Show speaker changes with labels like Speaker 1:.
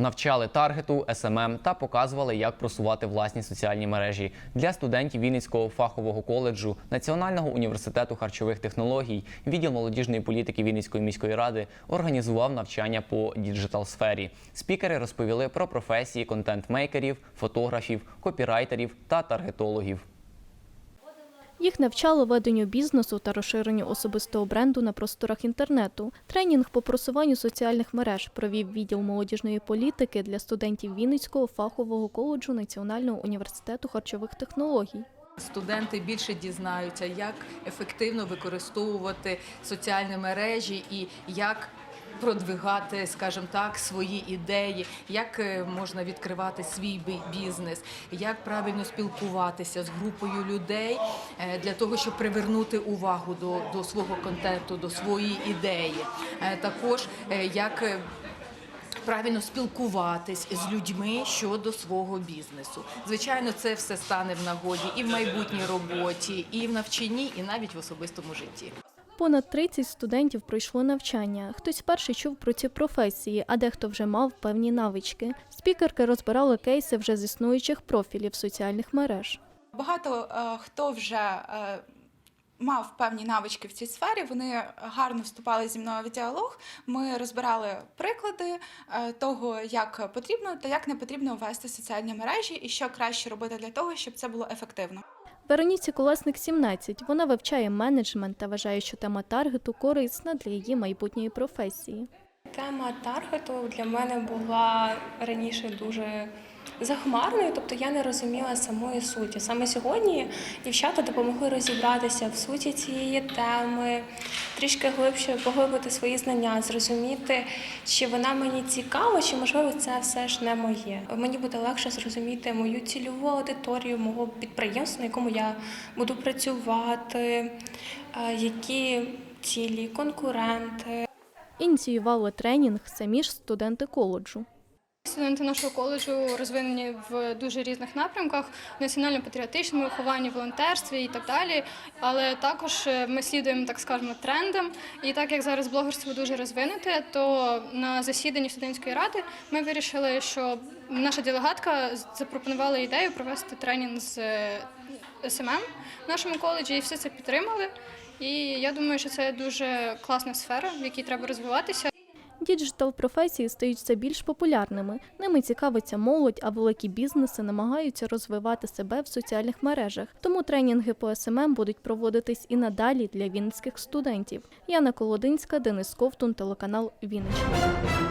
Speaker 1: Навчали таргету, СММ та показували, як просувати власні соціальні мережі для студентів Вінницького фахового коледжу, Національного університету харчових технологій, відділ молодіжної політики Вінницької міської ради організував навчання по діджитал сфері. Спікери розповіли про професії контент-мейкерів, фотографів, копірайтерів та таргетологів.
Speaker 2: Їх навчали веденню бізнесу та розширенню особистого бренду на просторах інтернету. Тренінг по просуванню соціальних мереж провів відділ молодіжної політики для студентів Вінницького фахового коледжу Національного університету харчових технологій.
Speaker 3: Студенти більше дізнаються, як ефективно використовувати соціальні мережі і як продвигати, скажімо так, свої ідеї, як е, можна відкривати свій бізнес, як правильно спілкуватися з групою людей е, для того, щоб привернути увагу до, до свого контенту, до своєї ідеї. Е, Також як правильно спілкуватись з людьми щодо свого бізнесу. Звичайно, це все стане в нагоді і в майбутній роботі, і в навчанні, і навіть в особистому житті.
Speaker 2: Понад 30 студентів пройшло навчання. Хтось перший чув про ці професії, а дехто вже мав певні навички. Спікерки розбирали кейси вже з існуючих профілів соціальних мереж.
Speaker 4: Багато е, хто вже е, мав певні навички в цій сфері. Вони гарно вступали зі мною в діалог. Ми розбирали приклади е, того, як потрібно та як не потрібно ввести соціальні мережі, і що краще робити для того, щоб це було ефективно.
Speaker 2: Вероніці Колесник 17. Вона вивчає менеджмент та вважає, що тема таргету корисна для її майбутньої професії.
Speaker 5: Тема таргету для мене була раніше дуже захмарною, тобто я не розуміла самої суті. Саме сьогодні дівчата допомогли розібратися в суті цієї теми, трішки глибше поглибити свої знання, зрозуміти, чи вона мені цікава, чи можливо це все ж не моє. Мені буде легше зрозуміти мою цільову аудиторію, мого підприємства, на якому я буду працювати, е, які цілі, конкуренти.
Speaker 2: Ініціювали тренінг самі ж студенти коледжу.
Speaker 6: Студенти нашого коледжу розвинені в дуже різних напрямках: національно-патріотичному вихованні, волонтерстві і так далі. Але також е, ми слідуємо, так скажемо, трендам. І так як зараз блогерство дуже розвинуте, то на засіданні студентської ради ми вирішили, що наша делегатка запропонувала ідею провести тренінг з е, СММ в нашому коледжі, і все це підтримали. І я думаю, що це дуже класна сфера, в якій треба розвиватися.
Speaker 2: Діджитал професії стають все більш популярними. Ними цікавиться молодь, а великі бізнеси намагаються розвивати себе в соціальних мережах. Тому тренінги по СММ будуть проводитись і надалі для вінницьких студентів. Яна Колодинська, Денис Ковтун, телеканал Вінниччина.